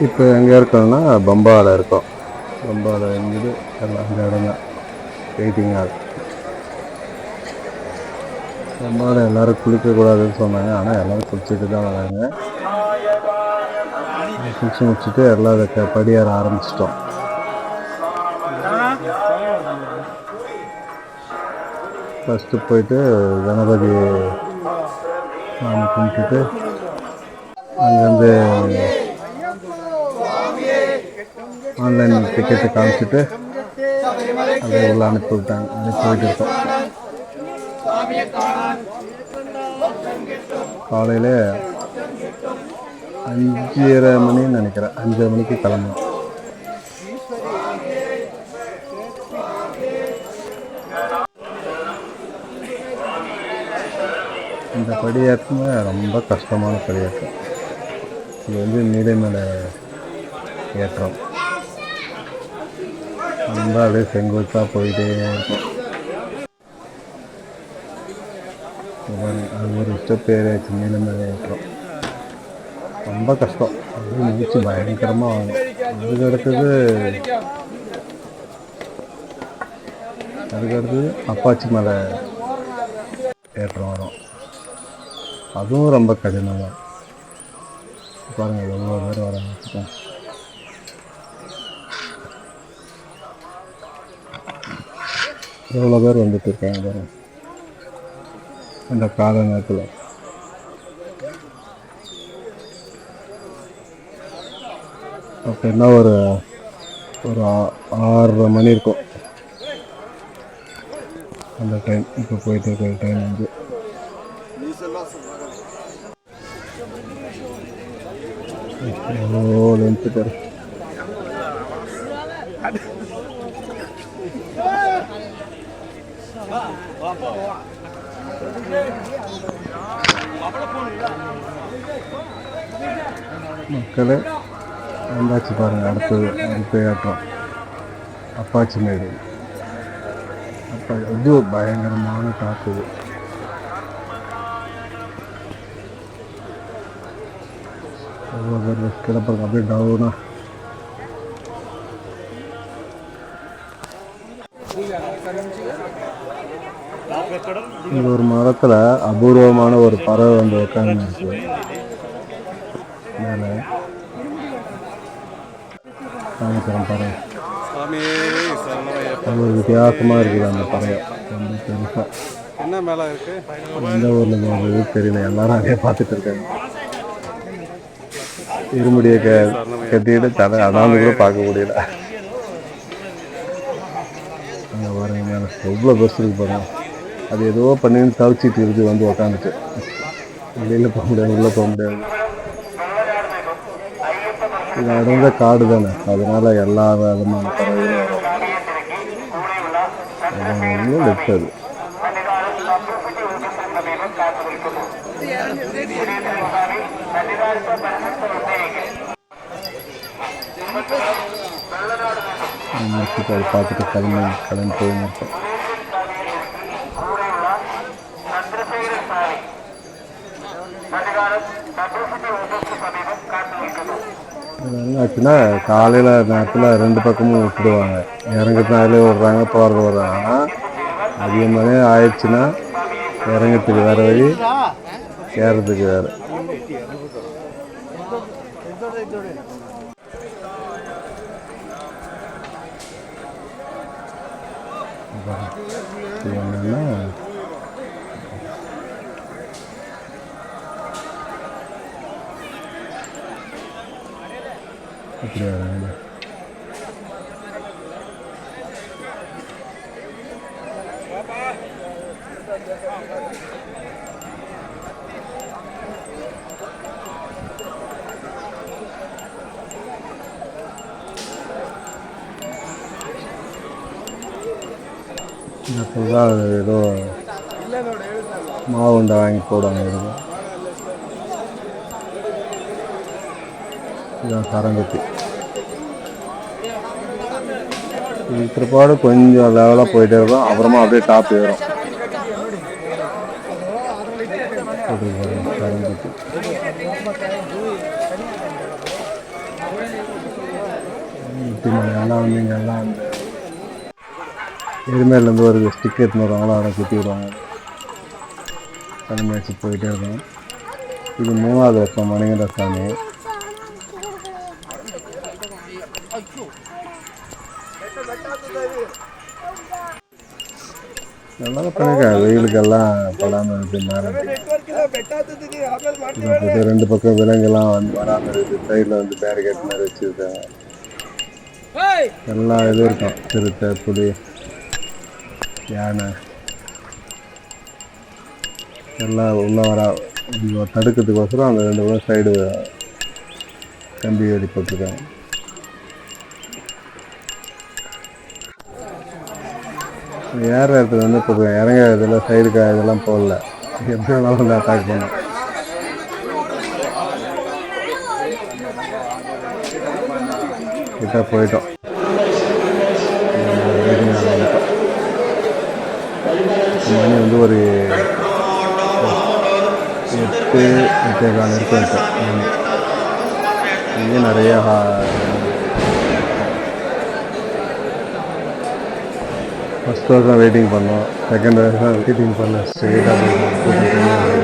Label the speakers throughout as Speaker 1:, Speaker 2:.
Speaker 1: இப்போ எங்கே இருக்கோம்னா பம்பாவில் இருக்கோம். பம்பாவில் இருந்தது எல்லாம் அந்த இடம் தான். வெயிட்டிங் ஹால் பம்பாவில் எல்லோரும் குளிக்கக்கூடாதுன்னு சொன்னாங்க. ஆனால் எல்லோரும் குளிச்சுட்டு தான் வராங்க. குளிச்சு முடிச்சுட்டு எல்லாம் அதை க- படியேற ஆரம்பிச்சிட்டோம். ஃபஸ்ட்டு போயிட்டு கணபதி சாமி கும்பிட்டுட்டு அங்கேருந்து ஆன்லைன் டிக்கெட்டு காமிச்சிட்டு அப்படியே உள்ள அனுப்பி விட்டாங்க அனுப்பி போயிட்டு இருக்கோம் காலையில் அஞ்சரை மணின்னு நினைக்கிறேன். அஞ்சரை மணிக்கு கிளம்பணும் இந்த படியேற்றமே ரொம்ப கஷ்டமான படியேற்றம் இது வந்து மேலே ஏற்றம். ரொம்ப அப்படியே செங்குத்தாக போயிட்டே. இருக்கும் அது ஒரு ஸ்டெப் ஏறியாச்சு நீலமலை ஏற்றம். ரொம்ப கஷ்டம். அது மூச்சு பயங்கரமாக ஆகும் அதுக்கு அடுத்தது அதுக்கு அடுத்தது அப்பாச்சி மலை ஏற்றம் வரும். அதுவும் ரொம்ப கடினம். தான் பாருங்கள் எவ்வளோ பேர் வராங்க. எவ்வளோ பேர் வந்துட்டு இருக்காங்க பாருங்க. அந்த கால நேரத்தில். அப்போ என்ன ஒரு ஒரு ஆ- ஆறரை மணி இருக்கும். அந்த டைம் இப்போ போயிட்டு இருக்கிற டைம் வந்து. எவ்வளோ லென்த்து மக்களே வந்தாச்சு பாருங்க அடுத்தது அடுத்த அப்பாச்சி மேடு. அப்பா இது பயங்கரமான தாக்குது இது. எவ்வளோ பேர் கிடப்பாங்க அப்படியே டவுனாக இங்க ஒரு மரத்துல அபூர்வமான ஒரு பறவை வந்து உட்கார்ந்து இருக்கு. மேலே. காமிக்கிறேன் பறவை. அது ஒரு வித்தியாசமா இருக்குது அந்த பறவை. ரொம்ப பெருசா.
Speaker 2: என்ன மேலே இருக்கு?
Speaker 1: எந்த ஊர்ல வந்தது தெரியல. எல்லாரும் அதே பார்த்துட்டு இருக்காங்க. இருமுடியை க கட்டிட்டு தலை அதாந்து கூட பார்க்க முடியல. அங்கே பாருங்க மேலே எவ்வளோ பெருசு இருக்கு பாருங்க. அது ஏதோ பண்ணின்னு தவிச்சிட்டு இருக்கு வந்து உக்காந்துட்டு. வெளியில் போக முடியாது உள்ளே போக முடியாது. இது அடர்ந்த காடு தானே. அதனால் எல்லா விதமான பறவைகளும் வரும். லெஃப்ட் அது பார்த்துட்டு கிளம்பி கிளம்பி போய் இருக்கோம் என்ன ஆச்சுன்னா காலையில் நேரத்தில் ரெண்டு பக்கமும் விட்டுடுவாங்க. இறங்குறதுனாலே விடுறாங்க போகிறது விடுறாங்க. ஆனால் அதிகமாகவே ஆயிடுச்சுன்னா இறங்கிறதுக்கு வேறு வழி ஏறதுக்கு வேறு. இது என்னன்னா இப்படி வராங்க இந்த ஏதோ மாவு உண்டை வாங்கி போடுவாங்க. இதுக்கு இதுதான் சரங்கத்தி இது பிற்பாடு கொஞ்சம் லெவலாக போயிட்டே இருக்கும். அப்புறமா அப்படியே டாப் ஏறும். எல்லாம் வந்து இங்கே எல்லாம் அந்த எருமையிலேருந்து ஒரு ஸ்டிக் எடுத்துன்னு வருவாங்களோ அதை குத்தி விடுவாங்க. தலைமை போயிட்டே இருக்கும். இது மூணாவது வருஷம் மணிகண்ட அதனால நல்லா வெயிலுக்கெல்லாம் படாமல் ரெண்டு பக்கம் விலங்குலாம் வந்து வராமல் இருக்குது சைடில் வந்து பேரிகேட் மாதிரி வச்சுருக்காங்க. எல்லா இதுவும் இருக்கும். சிறுத்தை புலி யானை. எல்லாம் உள்ள வர தடுக்கிறதுக்கோசரம் அந்த ரெண்டு பேரும் சைடு கம்பி வேலி போட்டிருக்காங்க. ஏற இடத்துல வந்து இப்போ இறங்க இதில் சைடு இதெல்லாம் போடல. எப்படி வேணாலும் வந்து அட்டாக் பண்ணும் கிட்ட போயிட்டோம். மணி வந்து ஒரு எட்டு எட்டே கால் இருக்கும் இங்கே நிறைய ஃபஸ்ட் தான் வெயிட்டிங் பண்ணோம் செகண்ட் வருஷம் வெயிட்டிங் பண்ண ஸ்ட்ரெயிட்டாக வருஷம்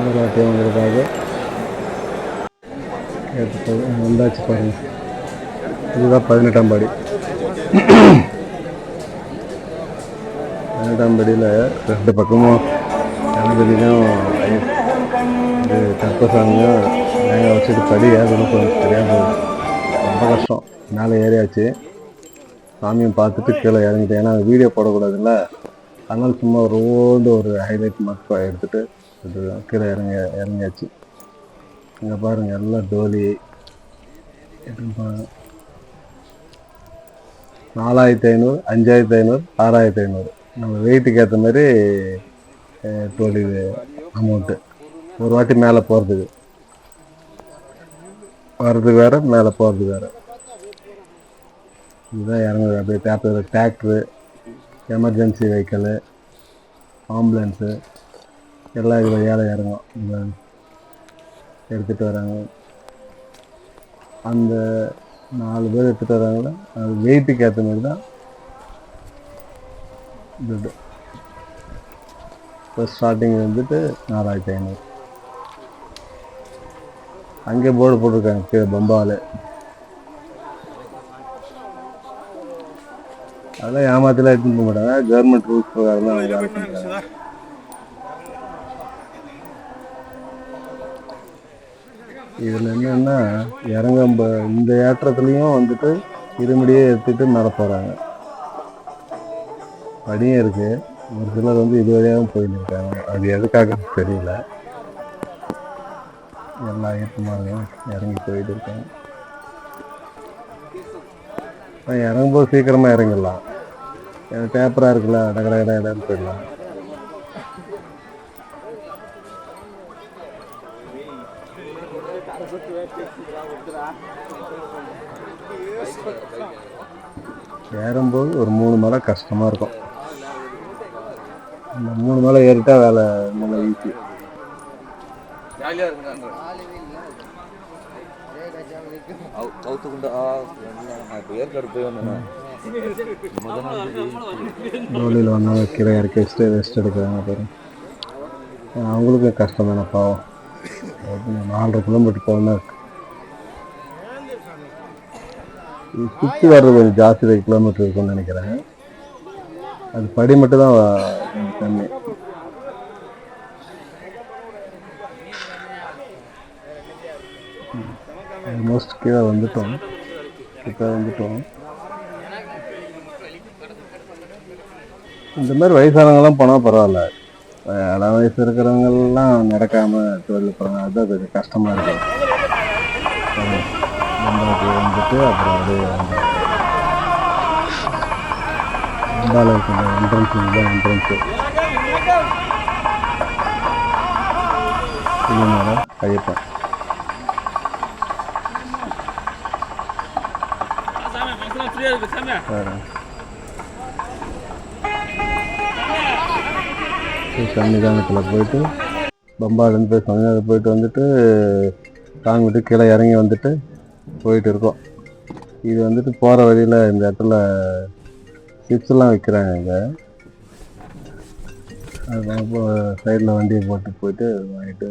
Speaker 1: இன்னொரு வாட்டி எடுத்து வந்தாச்சு பாருங்க. இதுதான் பதினெட்டாம் படி. பதினெட்டாம் படியில் ரெண்டு பக்கமும் கணபதியும் இது கற்பசாமியும் நாங்கள் வச்சுட்டு படி ஏறணும் கொஞ்சம் தெரியாமல் ரொம்ப கஷ்டம். மேலே ஏறியாச்சு. சாமியை பார்த்துட்டு கீழே இறங்கிட்டேன். ஏன்னா வீடியோ போடக்கூடாதுல்ல. அதனால் சும்மா ரோடு ஒரு ஹைலைட் மட்டும் எடுத்துகிட்டு இது கீழே இறங்க இறங்கியாச்சு. இங்கே பாருங்கள் எல்லாம் டோலி. நாலாயிரத்தி ஐநூறு அஞ்சாயிரத்தி ஐநூறு ஆறாயிரத்தி ஐநூறு. நம்ம வெயிட்டுக்கு ஏற்ற மாதிரி டோலி அமௌண்ட்டு ஒரு வாட்டி மேலே போகிறதுக்கு வர்றது வேறு மேலே போகிறது வேற. இதுதான் இறங்குது அப்படியே தேப்பர் டிராக்டரு எமர்ஜென்சி வெஹிக்கிளு ஆம்புலன்ஸு எல்லாம் இது வழியால் இறங்கும் எடுத்துகிட்டு வராங்க. அந்த நாலு பேர் எடுத்துகிட்டு வராங்களே அது வெயிட்டுக்கு ஏற்ற மாதிரி தான் துட்டு இப்போ ஸ்டார்டிங் வந்துட்டு நாலாயிரத்தி ஐநூறு. அங்கே போர்டு போட்டிருக்காங்க. கீழே பம்பாவில் அதெல்லாம் ஏமாத்தலாம் எடுத்துன்னு போக மாட்டாங்க. கவர்மெண்ட் ரூல்ஸ் பிரகாரம் தான். இதில் என்னென்னா இறங்கம்ப இந்த ஏற்றத்துலேயும் வந்துட்டு இருமுடியே ஏற்றிட்டு மேலே போகிறாங்க படியும் இருக்குது ஒரு சிலர் வந்து இது வழியாகவும் போயிட்டு இருக்காங்க அது எதுக்காக தெரியல. எல்லா ஏற்றமாக இறங்கி போயிட்டு இருக்காங்க. இறங்கும்போது சீக்கிரமாக இறங்கிடலாம். பேப்பராக இருக்குல்ல டகட கட இடம்னு போயிடலாம். ஏறும்போது ஒரு மூணு மலை கஷ்டமாக இருக்கும். இந்த மூணு மலை ஏறிட்டா வேலை நல்லா ஈஸி.
Speaker 3: கவுத்துக்குண்டா நான் இப்போ
Speaker 1: கீழே இறக்கி வச்சுட்டு ரெஸ்ட் எடுக்கிறாங்க பாரு அவங்களுக்கும் கஷ்டம் தானே பாவம். நாலரை கிலோமீட்டர் போகணும் சுற்றி வர்றது கொஞ்சம் ஜாஸ்தி ரெண்டு கிலோமீட்டர் இருக்கும்னு நினைக்கிறேன். அது படி மட்டும் தான் தண்ணி ஆல்மோஸ்ட் கீழே வந்துட்டோம். கிட்ட வந்துட்டோம். இந்த மாதிரி வயசானவங்களாம் போனால் பரவாயில்ல. இளம் வயசு இருக்கிறவங்கெல்லாம் நடக்காமல் தொழில் போகிறாங்க அதுதான் கொஞ்சம் கஷ்டமாக இருக்கும் வந்துட்டு அப்புறம் அந்த நம்பால இருக்கிற என்ட்ரன்ஸ் இதுதான் என்ட்ரன்ஸு இது மேடம் ஐயப்பன் வேறு. சன்னிதானத்தில் போயிட்டு பம்பாலேருந்து போய் சன்னிதானத்தில் போயிட்டு வந்துட்டு சாமி விட்டு கீழே இறங்கி வந்துட்டு போயிட்டு இருக்கோம். இது வந்துட்டு போகிற வழியில் இந்த இடத்துல சிப்ஸ்லாம் விற்கிறாங்க இங்கே. அது சைடில் வண்டியை போட்டு போயிட்டு வாங்கிட்டு